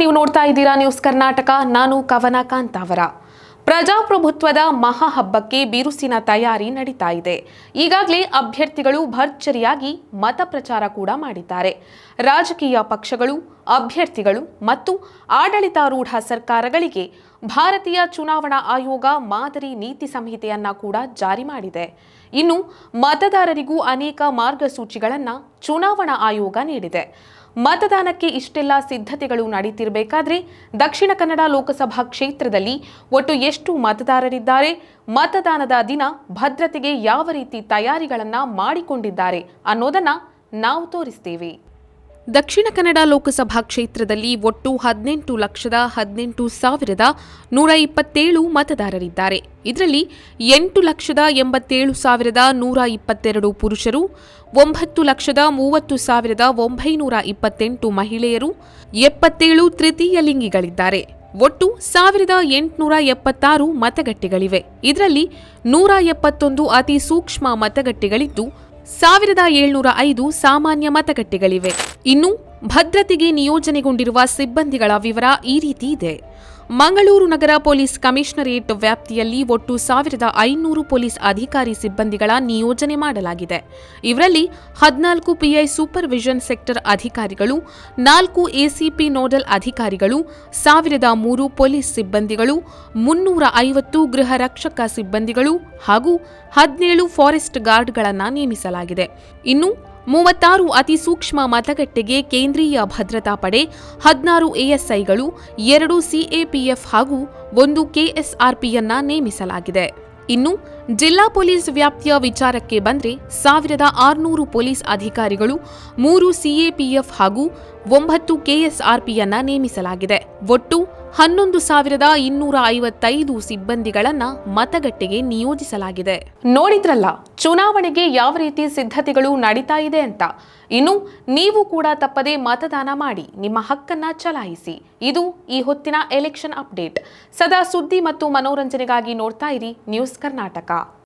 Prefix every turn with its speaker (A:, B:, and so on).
A: ನೀವು ನೋಡ್ತಾ ಇದ್ದೀರಾ ನ್ಯೂಸ್ ಕರ್ನಾಟಕ ನಾನು ಕವನ ಅವರ. ಪ್ರಜಾಪ್ರಭುತ್ವದ ಮಹಾ ಹಬ್ಬಕ್ಕೆ ಬಿರುಸಿನ ತಯಾರಿ ನಡೀತಾ ಇದೆ. ಈಗಾಗಲೇ ಅಭ್ಯರ್ಥಿಗಳು ಭರ್ಜರಿಯಾಗಿ ಮತ ಪ್ರಚಾರ ಕೂಡ ಮಾಡಿದ್ದಾರೆ. ರಾಜಕೀಯ ಪಕ್ಷಗಳು, ಅಭ್ಯರ್ಥಿಗಳು ಮತ್ತು ಆಡಳಿತಾರೂಢ ಸರ್ಕಾರಗಳಿಗೆ ಭಾರತೀಯ ಚುನಾವಣಾ ಆಯೋಗ ಮಾದರಿ ನೀತಿ ಸಂಹಿತೆಯನ್ನ ಕೂಡ ಜಾರಿ ಮಾಡಿದೆ. ಇನ್ನು ಮತದಾರರಿಗೂ ಅನೇಕ ಮಾರ್ಗಸೂಚಿಗಳನ್ನು ಚುನಾವಣಾ ಆಯೋಗ ನೀಡಿದೆ. ಮತದಾನಕ್ಕೆ ಇಷ್ಟೆಲ್ಲ ಸಿದ್ಧತೆಗಳು ನಡೀತಿರಬೇಕಾದ್ರೆ ದಕ್ಷಿಣ ಕನ್ನಡ ಲೋಕಸಭಾ ಕ್ಷೇತ್ರದಲ್ಲಿ ಒಟ್ಟು ಎಷ್ಟು ಮತದಾರರಿದ್ದಾರೆ, ಮತದಾನದ ದಿನ ಭದ್ರತೆಗೆ ಯಾವ ರೀತಿ ತಯಾರಿಗಳನ್ನು ಮಾಡಿಕೊಂಡಿದ್ದಾರೆ ಅನ್ನೋದನ್ನ ನಾವು ತೋರಿಸ್ತೇವೆ. ದಕ್ಷಿಣ ಕನ್ನಡ ಲೋಕಸಭಾ ಕ್ಷೇತ್ರದಲ್ಲಿ ಒಟ್ಟು ಹದಿನೆಂಟು ಲಕ್ಷದ ಹದಿನೆಂಟು ಸಾವಿರದ ನೂರ ಇಪ್ಪತ್ತೇಳು ಮತದಾರರಿದ್ದಾರೆ. ಇದರಲ್ಲಿ ಎಂಟು ಲಕ್ಷದ ಎಂಬತ್ತೇಳು ಸಾವಿರದ ನೂರ ಇಪ್ಪತ್ತೆರಡು ಪುರುಷರು, ಒಂಬತ್ತು ಲಕ್ಷದ ಮೂವತ್ತು ಸಾವಿರದ ಒಂಬೈನೂರ ಇಪ್ಪತ್ತೆಂಟು ಮಹಿಳೆಯರು, ಎಪ್ಪತ್ತೇಳು ತೃತೀಯ ಲಿಂಗಿಗಳಿದ್ದಾರೆ. ಒಟ್ಟು ಸಾವಿರದ ಎಂಟುನೂರ ಎಪ್ಪತ್ತಾರು ಮತಗಟ್ಟೆಗಳಿವೆ. ಇದರಲ್ಲಿ ನೂರ ಎಪ್ಪತ್ತೊಂದು ಅತಿ ಸೂಕ್ಷ್ಮ ಮತಗಟ್ಟೆಗಳಿದ್ದು ಸಾವಿರದ ಏಳ್ನೂರ ಐದು ಸಾಮಾನ್ಯ ಮತಗಟ್ಟೆಗಳಿವೆ. ಇನ್ನು ಭದ್ರತೆಗೆ ನಿಯೋಜನೆಗೊಂಡಿರುವ ಸಿಬ್ಬಂದಿಗಳ ವಿವರ ಈ ರೀತಿ ಇದೆ. ಮಂಗಳೂರು ನಗರ ಪೊಲೀಸ್ ಕಮಿಷನರೇಟ್ ವ್ಯಾಪ್ತಿಯಲ್ಲಿ ಒಟ್ಟು ಸಾವಿರದ ಐನೂರು ಪೊಲೀಸ್ ಅಧಿಕಾರಿ ಸಿಬ್ಬಂದಿಗಳ ನಿಯೋಜನೆ ಮಾಡಲಾಗಿದೆ. ಇವರಲ್ಲಿ ಹದಿನಾಲ್ಕು ಪಿಐ ಸೂಪರ್ವಿಷನ್ ಸೆಕ್ಟರ್ ಅಧಿಕಾರಿಗಳು, ನಾಲ್ಕು ಎಸಿಪಿ ನೋಡಲ್ ಅಧಿಕಾರಿಗಳು, ಸಾವಿರದ ಮೂರು ಪೊಲೀಸ್ ಸಿಬ್ಬಂದಿಗಳು, ಮುನ್ನೂರ ಐವತ್ತು ಗೃಹ ರಕ್ಷಕ ಸಿಬ್ಬಂದಿಗಳು ಹಾಗೂ ಹದಿನೇಳು ಫಾರೆಸ್ಟ್ ಗಾರ್ಡ್ಗಳನ್ನು ನೇಮಿಸಲಾಗಿದೆ. ಇನ್ನು ಮೂವತ್ತಾರು ಅತಿ ಸೂಕ್ಷ್ಮ ಮತಗಟ್ಟೆಗೆ ಕೇಂದ್ರೀಯ ಭದ್ರತಾ ಪಡೆ, ಹದಿನಾರು ಎಎಸ್ಐಗಳು, ಎರಡು ಸಿಎಪಿಎಫ್ ಹಾಗೂ ಒಂದು ಕೆಎಸ್ಆರ್ಪಿಯನ್ನ ನೇಮಿಸಲಾಗಿದೆ. ಇನ್ನು ಜಿಲ್ಲಾ ಪೊಲೀಸ್ ವ್ಯಾಪ್ತಿಯ ವಿಚಾರಕ್ಕೆ ಬಂದರೆ ಸಾವಿರದ ಆರುನೂರು ಪೊಲೀಸ್ ಅಧಿಕಾರಿಗಳು, ಮೂರು ಸಿಎಪಿಎಫ್ ಹಾಗೂ ಒಂಬತ್ತು ಕೆಎಸ್ಆರ್ಪಿಯನ್ನ ನೇಮಿಸಲಾಗಿದೆ. ಒಟ್ಟು ಹನ್ನೊಂದು ಸಾವಿರದ ಇನ್ನೂರ ಐವತ್ತೈದು ಸಿಬ್ಬಂದಿಗಳನ್ನ ಮತಗಟ್ಟೆಗೆ ನಿಯೋಜಿಸಲಾಗಿದೆ. ನೋಡಿದ್ರಲ್ಲ, ಚುನಾವಣೆಗೆ ಯಾವ ರೀತಿ ಸಿದ್ಧತೆಗಳು ನಡೀತಾ ಇದೆ ಅಂತ. ಇನ್ನು ನೀವು ಕೂಡ ತಪ್ಪದೆ ಮತದಾನ ಮಾಡಿ, ನಿಮ್ಮ ಹಕ್ಕನ್ನ ಚಲಾಯಿಸಿ. ಇದು ಈ ಹೊತ್ತಿನ ಎಲೆಕ್ಷನ್ ಅಪ್ಡೇಟ್ ಸದಾ ಸುದ್ದಿ ಮತ್ತು ಮನೋರಂಜನೆಗಾಗಿ ನೋಡ್ತಾ ಇರಿ ನ್ಯೂಸ್ ಕರ್ನಾಟಕ